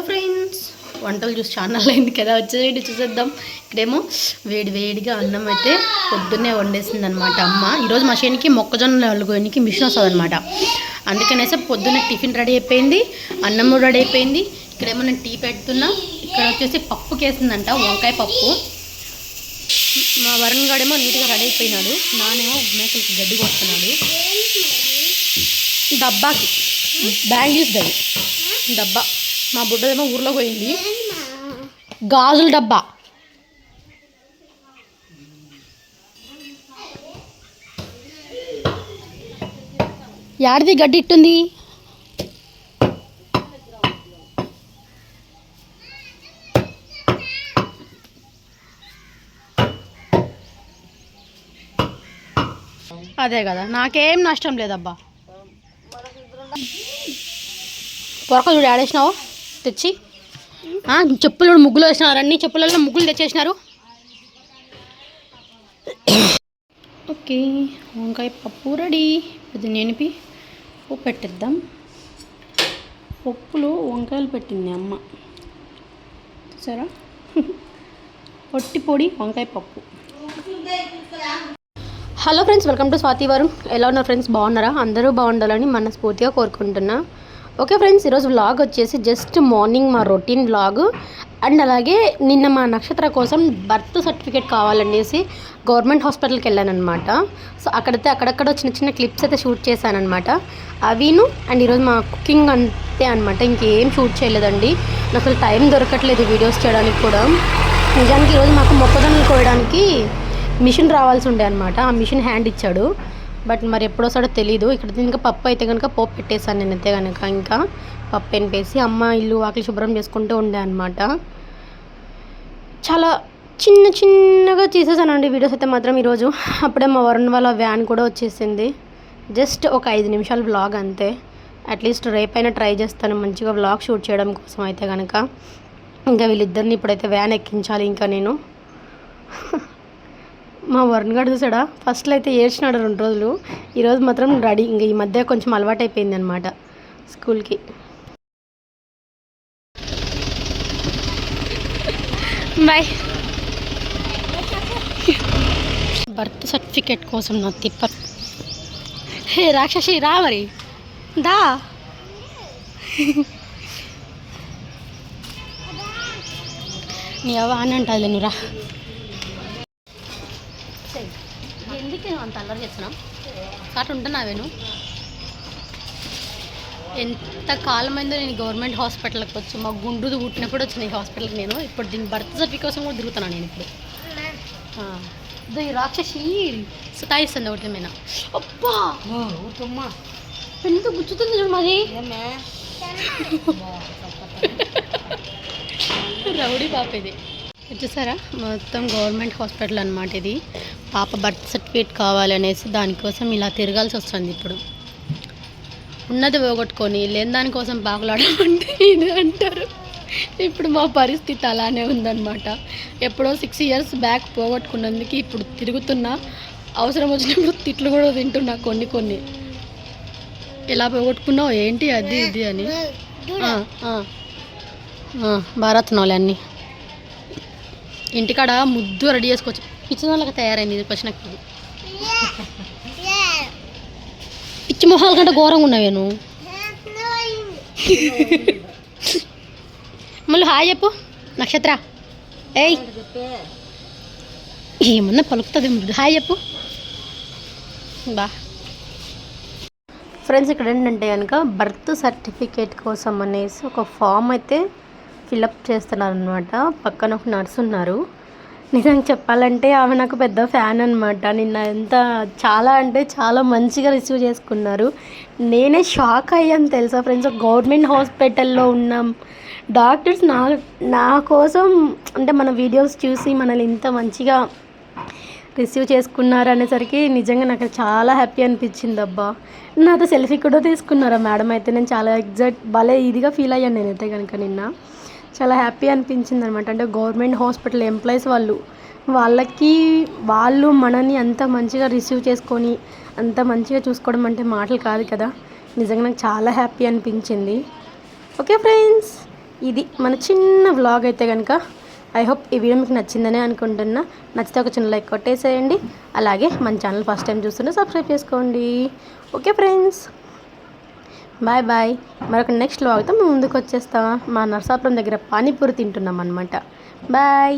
Hello friends వంటలు చూసి channel అయింది కదా వచ్చేది చూసేద్దాం. ఇక్కడేమో వేడి వేడిగా అన్నం అయితే పొద్దున్నే వండేసింది అనమాట అమ్మ. ఈరోజు మా చేనికి మొక్కజొన్న అల్లుకోనికి మిషన్ వస్తుంది అనమాట అందుకనేసి పొద్దున్నే టిఫిన్ రెడీ అయిపోయింది అన్నం రెడీ అయిపోయింది. ఇక్కడేమో నేను టీ పెడుతున్నా. ఇక్కడ వచ్చేసి పప్పు కేసిందంట వంకాయ పప్పు. మా వరుణ్ గాడేమో నీట్గా రెడీ అయిపోయినాడు. నానేమో మేకలకి గడ్డి కొడుతున్నాడు డబ్బాకి బ్యాంగిల్స్ దవి డబ్బా. మా బుడ్డదేమో ఊర్లో పోయింది. గాజుల డబ్బా. యాడిది గడ్డి ఇట్టుంది? అదే కదా నాకేం నష్టం లేదబ్బా. పొరక చూడు ఆడేసినావు తెచ్చి. చెప్పులు ముగ్గులు వేసినారు. అన్ని చెప్పులలో ముగ్గులు తెచ్చేసినారు. ఓకే వంకాయ పప్పు రెడీ. ఇది నేనిపి ఉప్పు పెట్టిద్దాం. పప్పులో వంకాయలు పెట్టింది అమ్మ. సరే పొట్టి పొడి వంకాయ పప్పు. Hello friends welcome to Swathi వారు ఎలా ఉన్నారు ఫ్రెండ్స్ బాగున్నారా? అందరూ బాగుండాలని మనస్ఫూర్తిగా కోరుకుంటున్నా. ఓకే ఫ్రెండ్స్ ఈరోజు వ్లాగ్ వచ్చేసి జస్ట్ మార్నింగ్ మా రొటీన్ వ్లాగ్ అండ్ అలాగే నిన్న మా నక్షత్ర కోసం బర్త్ సర్టిఫికేట్ కావాలనేసి గవర్నమెంట్ హాస్పిటల్కి వెళ్ళానమాట సో అక్కడైతే అక్కడక్కడ చిన్న చిన్న క్లిప్స్ అయితే షూట్ చేశానమాట అవిను అండ్ ఈరోజు మా కుకింగ్ అంతే అనమాట ఇంకేం షూట్ చేయలేదండి. నాకు అసలు టైం దొరకట్లేదు వీడియోస్ చేయడానికి కూడా. నిజానికి ఈరోజు మాకు మొక్కజొన్నలు కోయడానికి మిషన్ రావాల్సి ఉండే అనమాట ఆ మిషన్ హ్యాండ్ ఇచ్చాడు. బట్ మరి ఎప్పుడు వస్తాడో తెలీదు. ఇక్కడ ఇంకా పప్పు అయితే కనుక పోపు పెట్టేశాను నేను అయితే కనుక ఇంకా. పప్పు ఎనిపేసి అమ్మ ఇల్లు వాకిలి శుభ్రం చేసుకుంటూ ఉండే అనమాట చాలా చిన్న చిన్నగా చేసేసానండి వీడియోస్ అయితే మాత్రం ఈరోజు. అప్పుడే మా వరుణ్ వాళ్ళ వ్యాన్ కూడా వచ్చేసింది. జస్ట్ ఒక ఐదు నిమిషాల వ్లాగ్ అంతే. అట్లీస్ట్ రేపైనా ట్రై చేస్తాను మంచిగా వ్లాగ్ షూట్ చేయడం కోసం అయితే కనుక ఇంకా వీళ్ళిద్దరిని ఇప్పుడైతే వ్యాన్ ఎక్కించాలి ఇంకా నేను. మా వరుణ్ గడు చూసాడా? ఫస్ట్లో అయితే ఏడ్చినాడు రెండు రోజులు. ఈరోజు మాత్రం రెడీ. ఇంకా ఈ మధ్య కొంచెం అలవాటు అయిపోయింది అనమాట స్కూల్కి. బాయ్. బర్త్ సర్టిఫికేట్ కోసం నా తిప్ప. హే రాక్షసి రా మరి. దా. నీ అవ్వ అని అంటుంది నువ్వు రా. ఎందుకు అంత అల్లరి చేస్తున్నావు కాటు ఉంటున్నావేను ఎంత కాలమైందో నేను గవర్నమెంట్ హాస్పిటల్కి వచ్చి మా గుండ్రుది పుట్టినప్పుడు వచ్చిన ఈ హాస్పిటల్కి నేను ఇప్పుడు దీని బర్త్ సర్టిఫికేట్ కోసం కూడా తిరుగుతున్నాను నేను ఇప్పుడు. ఈ రాక్షసి సుతాయిస్తుంది ఒకటి మీద. అబ్బా! పెన్నుతో గుచ్చుతుంది చూడు మరి. రౌడీ పాప ఇది. చూసారా? మొత్తం గవర్నమెంట్ హాస్పిటల్ అనమాట ఇది. పాప బర్త్ సర్టిఫికేట్ కావాలనేసి దానికోసం ఇలా తిరగాల్సి వస్తుంది ఇప్పుడు. ఉన్నది పోగొట్టుకొని లేని దానికోసం పాకులాడమంటే ఇది అంటారు. ఇప్పుడు మా పరిస్థితి అలానే ఉందన్నమాట. ఎప్పుడో సిక్స్ ఇయర్స్ బ్యాక్ పోగొట్టుకున్నందుకు ఇప్పుడు తిరుగుతున్నా అవసరం వచ్చినప్పుడు తిట్లు కూడా తింటున్నా కొన్ని కొన్ని. ఎలా పోగొట్టుకున్నావు? ఏంటి అది ఇది అని? ఆ, ఆ. ఇంటికాడ ముద్దు రెడీ చేసుకోవచ్చు. పిచ్చి వాళ్ళకి తయారైంది ఇది వచ్చిన పిచ్చి మొహాల కంటే ఘోరంగా ఉన్నావేను మళ్ళీ హాయ్ చెప్పు నక్షత్ర. ఏయ్. ఏమన్నా పలుకుతుంది హాయ్ చెప్పు. బా. ఫ్రెండ్స్ ఇక్కడ ఏంటంటే కనుక బర్త్ సర్టిఫికేట్ కోసం అనేసి ఒక ఫామ్ అయితే ఫిలప్ చేస్తున్నారనమాట పక్కన ఒక నర్స్ ఉన్నారు. నిజంగా చెప్పాలంటే ఆమె నాకు పెద్ద ఫ్యాన్ అనమాట నిన్న ఎంత చాలా అంటే చాలా మంచిగా రిసీవ్ చేసుకున్నారు. నేనే షాక్ అయ్యాను తెలుసా ఫ్రెండ్స్. గవర్నమెంట్ హాస్పిటల్లో ఉన్నాం డాక్టర్స్ నా నా కోసం అంటే మన వీడియోస్ చూసి మనల్ని ఇంత మంచిగా రిసీవ్ చేసుకున్నారు అనేసరికి నిజంగా నాకు చాలా హ్యాపీ అనిపించింది అబ్బా. నాతో సెల్ఫీ కూడా తీసుకున్నారా మేడం? అయితే నేను చాలా ఎగ్జాక్ట్ భలే ఇదిగా ఫీల్ అయ్యాను నేనైతే కనుక నిన్న. చాలా హ్యాపీ అనిపించింది అనమాట అంటే గవర్నమెంట్ హాస్పిటల్ ఎంప్లాయీస్ వాళ్ళు వాళ్ళకి వాళ్ళు మనని అంత మంచిగా రిసీవ్ చేసుకొని అంత మంచిగా చూసుకోవడం అంటే మాటలు కాదు కదా. నిజంగా నాకు చాలా హ్యాపీ అనిపించింది. ఓకే ఫ్రెండ్స్ ఇది మన చిన్న వ్లాగ్ అయితే కనుక ఐ హోప్ ఈ వీడియో మీకు నచ్చిందనే అనుకుంటున్నా. నచ్చితే ఒక చిన్న లైక్ కొట్టేసేయండి. అలాగే మన ఛానల్ ఫస్ట్ టైం చూస్తుంటే సబ్స్క్రైబ్ చేసుకోండి. Okay friends. Bye bye. మరొక నెక్స్ట్ వ్లాగ్తో మేము ముందుకు వచ్చేస్తాం మా నర్సాపురం దగ్గర పానీపూరి తింటున్నాం అనమాట బాయ్.